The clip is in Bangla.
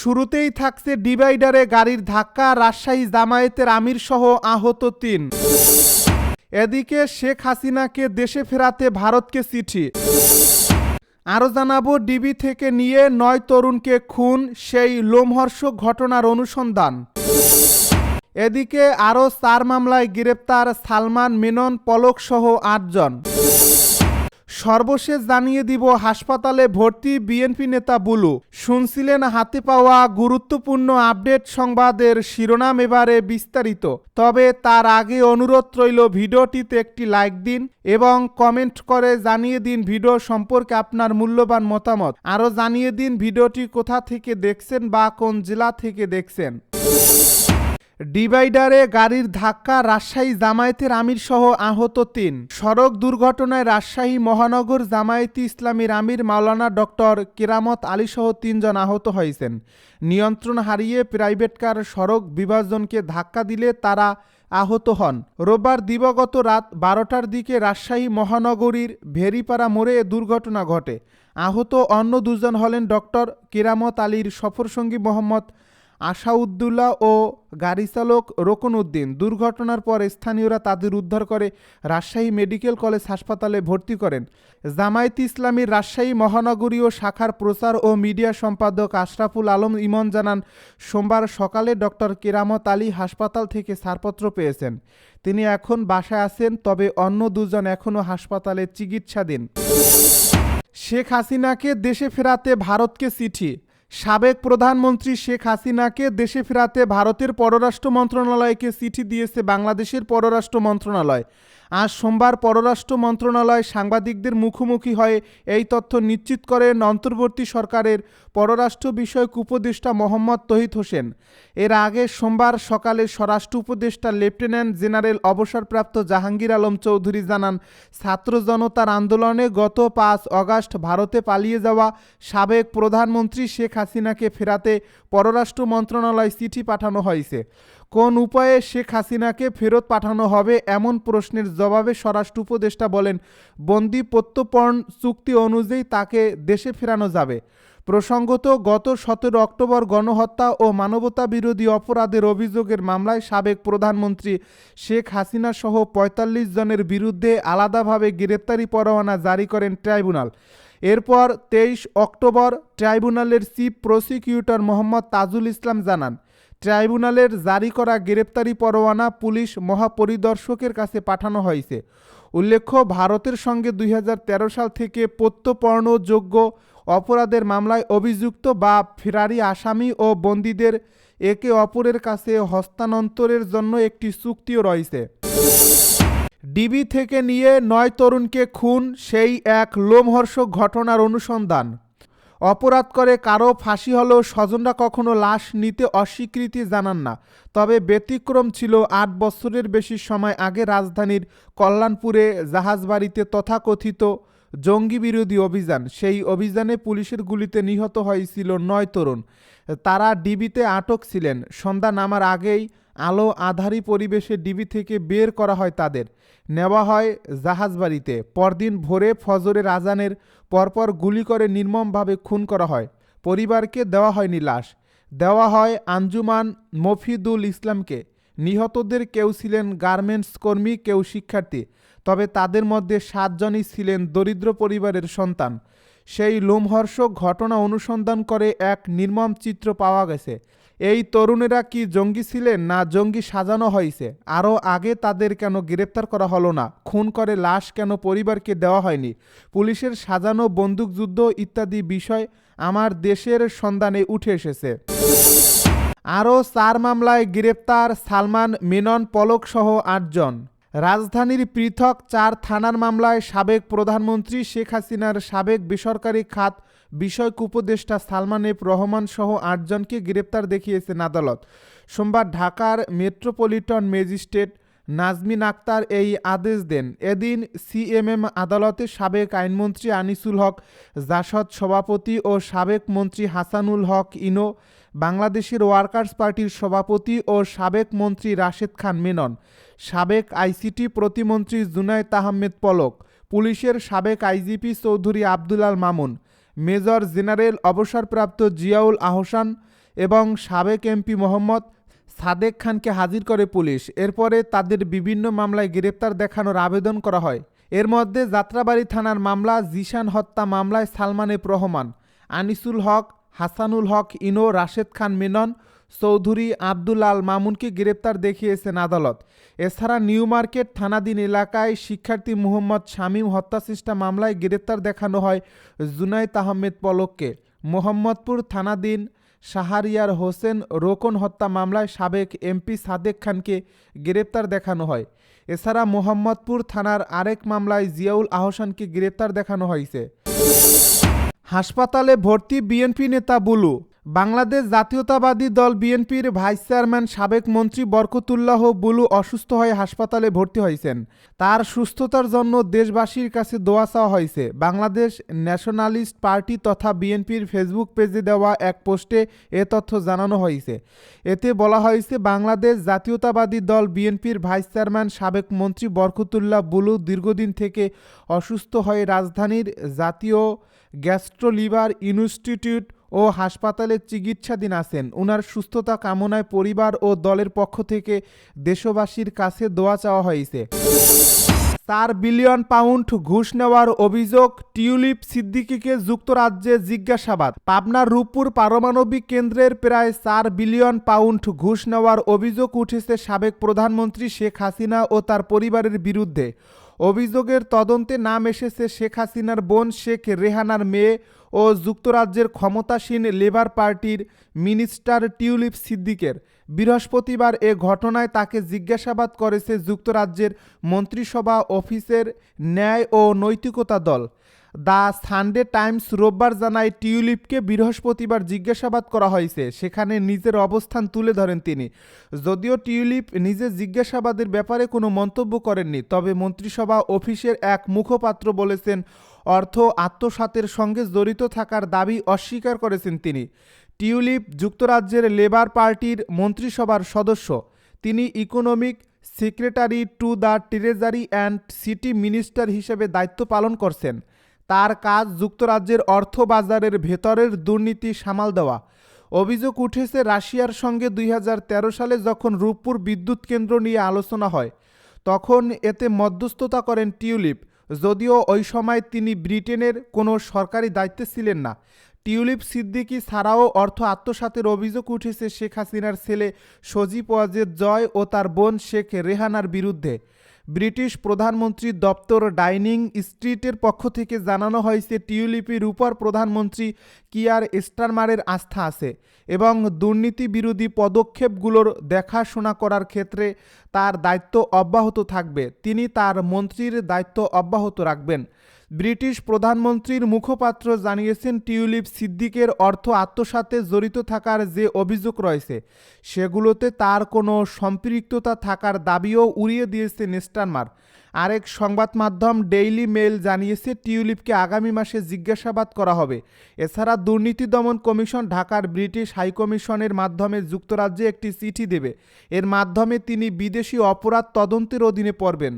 শুরুতেই থাকছে ডিভাইডারে গাড়ির ধাক্কা, রাজশাহী জামায়াতের আমির সহ আহত তিন। এদিকে শেখ হাসিনাকে দেশে ফেরাতে ভারতকে চিঠি। আরও জানাব, ডিবি থেকে নিয়ে নয় তরুণকে খুন, সেই লোমহর্ষক ঘটনার অনুসন্ধান। এদিকে আরও চার মামলায় গ্রেপ্তার সালমান, মেনন, পলক সহ আটজন। সর্বশেষ জানিয়ে দিব, হাসপাতালে ভর্তি বিএনপি নেতা বুলু। শুনছিলেন হাতে পাওয়া গুরুত্বপূর্ণ আপডেট সংবাদের শিরোনাম এবারে বিস্তারিত। তবে তার আগে অনুরোধ রইল, ভিডিওটিতে একটি লাইক দিন এবং কমেন্ট করে জানিয়ে দিন ভিডিও সম্পর্কে আপনার মূল্যবান মতামত। আরও জানিয়ে দিন ভিডিওটি কোথা থেকে দেখছেন বা কোন জেলা থেকে দেখছেন। ডিভাইডারে গাড়ির ধাক্কা রাজশাহী জামায়াতের আমির সহ আহত তিন। সড়ক দুর্ঘটনায় রাজশাহী মহানগর জামায়াতি ইসলামীর আমির মাওলানা ডক্টর কেরামত আলী সহ তিনজন আহত হয়েছেন। নিয়ন্ত্রণ হারিয়ে প্রাইভেট কার সড়ক বিভাজনকে ধাক্কা দিলে তারা আহত হন। রোববার দিবগত রাত বারোটার দিকে রাজশাহী মহানগরীর ভেরিপাড়া মোড়ে দুর্ঘটনা ঘটে। আহত অন্য দুজন হলেন ডক্টর কেরামত আলীর সফরসঙ্গী মোহাম্মদ আশাউদ্দুল্লাহ ও গাড়ি চালক রোকন উদ্দিন দুর্ঘটনার পর স্থানীয়রা তাদের উদ্ধার করে রাজশাহী মেডিকেল কলেজ হাসপাতালে ভর্তি করেন। জামায়াত ইসলামীর রাজশাহী মহানগরীয় শাখার প্রচার ও মিডিয়া সম্পাদক আশরাফুল আলম ইমন জানান, সোমবার সকালে ডক্টর কেরামত আলী হাসপাতাল থেকে ছাড়পত্র পেয়েছেন। তিনি এখন বাসায় আছেন, তবে অন্য দুজন এখনও হাসপাতালে চিকিৎসাধীন। শেখ হাসিনাকে দেশে ফেরাতে ভারতকে চিঠি। সাবেক প্রধানমন্ত্রী শেখ হাসিনাকে দেশে ফেরাতে ভারতের পররাষ্ট্র মন্ত্রণালয়কে চিঠি দিয়েছে বাংলাদেশের পররাষ্ট্র মন্ত্রণালয়। আজ সোমবার পররাষ্ট্র মন্ত্রণালয় সাংবাদিকদের মুখোমুখি হয়ে এই তথ্য নিশ্চিত করেন অন্তর্বর্তী সরকারের পররাষ্ট্র বিষয়ক উপদেষ্টা মোহাম্মদ তহিদ হোসেন। এর আগে সোমবার সকালে স্বরাষ্ট্র উপদেষ্টা লেফটেন্যান্ট জেনারেল অবসরপ্রাপ্ত জাহাঙ্গীর আলম চৌধুরী জানান, ছাত্র জনতার আন্দোলনে গত পাঁচ অগাস্ট ভারতে পালিয়ে যাওয়া সাবেক প্রধানমন্ত্রী শেখ হাসিনাকে ফেরাতে পররাষ্ট্র মন্ত্রণালয় চিঠি পাঠানো হয়েছে। কোন উপায়ে শেখ হাসিনাকে ফেরত পাঠানো হবে এমন প্রশ্নের জবাবে স্বরাষ্ট্র উপদেষ্টা বলেন, বন্দি প্রত্যর্পণ চুক্তি অনুযায়ী তাকে দেশে ফেরানো যাবে। প্রসঙ্গত, গত সতেরো অক্টোবর গণহত্যা ও মানবতা বিরোধী অপরাধের অভিযোগের মামলায় সাবেক প্রধানমন্ত্রী শেখ হাসিনা সহ পঁয়তাল্লিশ জনের বিরুদ্ধে আলাদাভাবে গ্রেপ্তারি পরোয়ানা জারি করেন ট্রাইব্যুনাল। এরপর তেইশ অক্টোবর ট্রাইব্যুনালের চিফ প্রসিকিউটর মোহাম্মদ তাজুল ইসলাম জানান ট্রাইব্যুনালের জারি করা গ্রেপ্তারি পরোয়ানা পুলিশ মহাপরিদর্শকের কাছে পাঠানো হয়েছে। উল্লেখ্য, ভারতের সঙ্গে দুই হাজার তেরো সাল থেকে প্রত্যপর্ণযোগ্য অপরাধের মামলায় অভিযুক্ত বা ফেরারি আসামি ও বন্দীদের একে অপরের কাছে হস্তান্তরের জন্য একটি চুক্তিও রয়েছে। ডিবি থেকে নিয়ে নয় তরুণকে খুন, সেই এক লোমহর্ষক ঘটনার অনুসন্ধান। অপরাধ করে, কারও ফাঁসি হলেও স্বজনরা কখনো লাশ নিতে অস্বীকৃতি জানান না। তবে ব্যতিক্রম ছিল আট বছরের বেশি সময় আগে রাজধানীর কল্যাণপুরে জাহাজবাড়িতে তথাকথিত জঙ্গি বিরোধী অভিযান। সেই অভিযানে পুলিশের গুলিতে নিহত হয়েছিল নয় তরুণ। তারা ডিবিতে আটক ছিলেন। সন্ধ্যা নামার আগেই আলো আধারী পরিবেশে ডিবি থেকে বের করা হয় তাদের। নেওয়া হয় জাহাজবাড়িতে পরদিন ভোরে ফজরের আজানের পরপর গুলি করে নির্মমভাবে খুন করা হয়। পরিবারকে দেওয়া হয়নি লাশ। দেওয়া হয় আঞ্জুমান মফিদুল ইসলামকে। নিহতদের কেউ ছিলেন গার্মেন্টস কর্মী, কেউ শিক্ষার্থী। তবে তাদের মধ্যে সাতজনই ছিলেন দরিদ্র পরিবারের সন্তান। সেই লোমহর্ষক ঘটনা অনুসন্ধান করে এক নির্মম চিত্র পাওয়া গেছে। এই তরুণেরা কি জঙ্গি ছিলেন না জঙ্গি সাজানো হয়েছে? আরও আগে তাদের কেন গ্রেপ্তার করা হলো না? খুন করে লাশ কেন পরিবারকে দেওয়া হয়নি? পুলিশের সাজানো বন্দুকযুদ্ধ ইত্যাদি বিষয় আমার দেশের সন্ধানে উঠে এসেছে। আরও চার মামলায় গ্রেপ্তার সালমান, মেনন, পলক সহ আটজন। রাজধানীর পৃথক চার থানার মামলায় সাবেক প্রধানমন্ত্রী শেখ হাসিনার সাবেক বেসরকারি খাত বিষয়ক উপদেষ্টা সালমান এফ রহমান সহ আটজনকে গ্রেপ্তার দেখিয়েছেন আদালত। সোমবার ঢাকার মেট্রোপলিটন ম্যাজিস্ট্রেট নাজমিন আক্তার এই আদেশ দেন। এদিন সিএমএম আদালতে সাবেক আইনমন্ত্রী আনিসুল হক, জাসদ সভাপতি ও সাবেক মন্ত্রী হাসানুল হক ইনো, বাংলাদেশের ওয়ার্কার্স পার্টির সভাপতি ও সাবেক মন্ত্রী রাশেদ খান মেনন, সাবেক আইসিটি প্রতিমন্ত্রী জুনায়েদ আহমেদ পলক, পুলিশের সাবেক IGP Chowdhury Abdul Al Mamun major general অবসরপ্রাপ্ত জিয়াউল আহসান এবং সাবেক এমপি মোহাম্মদ সাদেক খানকে হাজির করে পুলিশ। এরপরে তাদের বিভিন্ন মামলায় গ্রেপ্তার দেখানোর আবেদন করা হয়। এর মধ্যে যাত্রাবাড়ি থানার মামলা, জিশান হত্যা মামলায় সালমান রহমান, আনিসুল হক, হাসানুল হক ইনো, রাশেদ খান মেনন, চৌধুরী আব্দুল আল মামুনকে গ্রেপ্তার দেখিয়েছেন আদালত। এছাড়া নিউ মার্কেট থানাধীন এলাকায় শিক্ষার্থী মুহম্মদ শামীম হত্যাচেষ্টা মামলায় গ্রেপ্তার দেখানো হয় জুনাইদ আহমেদ পলককে। মোহাম্মদপুর থানাধীন শাহারিয়ার হোসেন রোকন হত্যা মামলায় সাবেক এমপি সাদেক খানকে গ্রেপ্তার দেখানো হয়। এছাড়া মোহাম্মদপুর থানার আরেক মামলায় জিয়াউল আহসানকে গ্রেপ্তার দেখানো হয়েছে। হাসপাতালে ভর্তি বিএনপি নেতা বুলু। বাংলাদেশ জাতীয়তাবাদী দল বিএনপির ভাইস চেয়ারম্যান সাবেক মন্ত্রী বরকতুল্লাহ বুলু অসুস্থ হয়ে হাসপাতালে ভর্তি হয়েছেন। তার সুস্থতার জন্য দেশবাসীর কাছে দোয়া চাওয়া হয়েছে। বাংলাদেশ ন্যাশনালিস্ট পার্টি তথা বিএনপির ফেসবুক পেজে দেওয়া এক পোস্টে এ তথ্য জানানো হয়েছে। এতে বলা হয়েছে, বাংলাদেশ জাতীয়তাবাদী দল বিএনপির ভাইস চেয়ারম্যান সাবেক মন্ত্রী বরকতুল্লাহ বুলু দীর্ঘদিন থেকে অসুস্থ হয়ে রাজধানীর জাতীয় গ্যাস্ট্রোলিভার ইনস্টিটিউট ও হাসপাতালে চিকিৎসাধীন আছেন। উনার সুস্থতা কামনায় পরিবার ও দলের পক্ষ থেকে দেশবাসীর কাছে দোয়া চাওয়া হয়েছে। চার বিলিয়ন পাউন্ড ঘুষ নেওয়ার অভিযোগ টিউলিপ সিদ্দিকিকে যুক্তরাজ্যে জিজ্ঞাসাবাদ। পাবনার রূপপুর পারমাণবিক কেন্দ্রের প্রায় চার বিলিয়ন পাউন্ড ঘুষ নেওয়ার অভিযোগ উঠেছে সাবেক প্রধানমন্ত্রী শেখ হাসিনা ও তার পরিবারের বিরুদ্ধে। অভিযোগের তদন্তে নাম এসেছে শেখ হাসিনার বোন শেখ রেহানার মেয়ে ও যুক্তরাজ্যের ক্ষমতাসীন লেবার পার্টির মিনিস্টার টিউলিপ সিদ্দিকের। বৃহস্পতিবার এ ঘটনায় তাকে জিজ্ঞাসাবাদ করেছে যুক্তরাজ্যের মন্ত্রিসভা অফিসের ন্যায় ও নৈতিকতা দল। দ্য সানডে টাইমস রোববার জানায় টিউলিপকে বৃহস্পতিবার জিজ্ঞাসাবাদ করা হয়েছে। সেখানে নিজের অবস্থান তুলে ধরেন তিনি। যদিও টিউলিপ নিজে জিজ্ঞাসাবাদের ব্যাপারে কোনো মন্তব্য করেননি, তবে মন্ত্রিসভা অফিসের এক মুখপাত্র বলেছেন, অর্থ আত্মসাতের সঙ্গে জড়িত থাকার দাবি অস্বীকার করেছেন তিনি। টিউলিপ যুক্তরাজ্যের লেবার পার্টির মন্ত্রিসভার সদস্য। তিনি economic secretary to the treasury and city minister হিসেবে দায়িত্ব পালন করছেন। তার কাজ যুক্তরাজ্যের অর্থ বাজারের ভেতরের দুর্নীতি সামাল দেওয়া। অভিযোগ উঠেছে রাশিয়ার সঙ্গে দুই হাজার তেরো সালে যখন রূপপুর বিদ্যুৎ কেন্দ্র নিয়ে আলোচনা হয়, তখন এতে মধ্যস্থতা করেন টিউলিপ। যদিও ওই সময় তিনি ব্রিটেনের কোনো সরকারি দায়িত্বে ছিলেন না। টিউলিপ সিদ্দিকি ছাড়াও অর্থ আত্মসাতের অভিযোগ উঠেছে শেখ হাসিনার ছেলে সজীব ওয়াজেদ জয় ও তার বোন শেখ রেহানার বিরুদ্ধে। ব্রিটিশ প্রধানমন্ত্রীর দপ্তর ডাইনিং স্ট্রিটের পক্ষ থেকে জানানো হয়েছে টিউলিপির উপর প্রধানমন্ত্রী কিয়ার স্টারমারের আস্থা আছে এবং দুর্নীতি বিরোধী পদক্ষেপগুলোর দেখাশোনা করার ক্ষেত্রে তার দায়িত্ব অব্যাহত থাকবে। তিনি তার মন্ত্রীর দায়িত্ব অব্যাহত রাখবেন। ব্রিটিশ প্রধানমন্ত্রীর মুখপাত্র জানিয়েছেন টিউলিপ সিদ্দিকের অর্থ আত্মসাতে জড়িত থাকার যে অভিযোগ রয়েছে, সেগুলোতে তার কোনো সম্পৃক্ততা থাকার দাবিও উড়িয়ে দিয়েছে নেস্টারমার আরেক সংবাদ মাধ্যম ডেইলি মেল জানিয়েছে, টিউলিপকে আগামী মাসে জিজ্ঞাসাবাদ করা হবে। এছাড়া দুর্নীতি দমন কমিশন ঢাকার ব্রিটিশ হাইকমিশনের মাধ্যমে যুক্তরাজ্যে একটি চিঠি দেবে। এর মাধ্যমে তিনি বিদেশি অপরাধ তদন্তের অধীনে পড়বেন।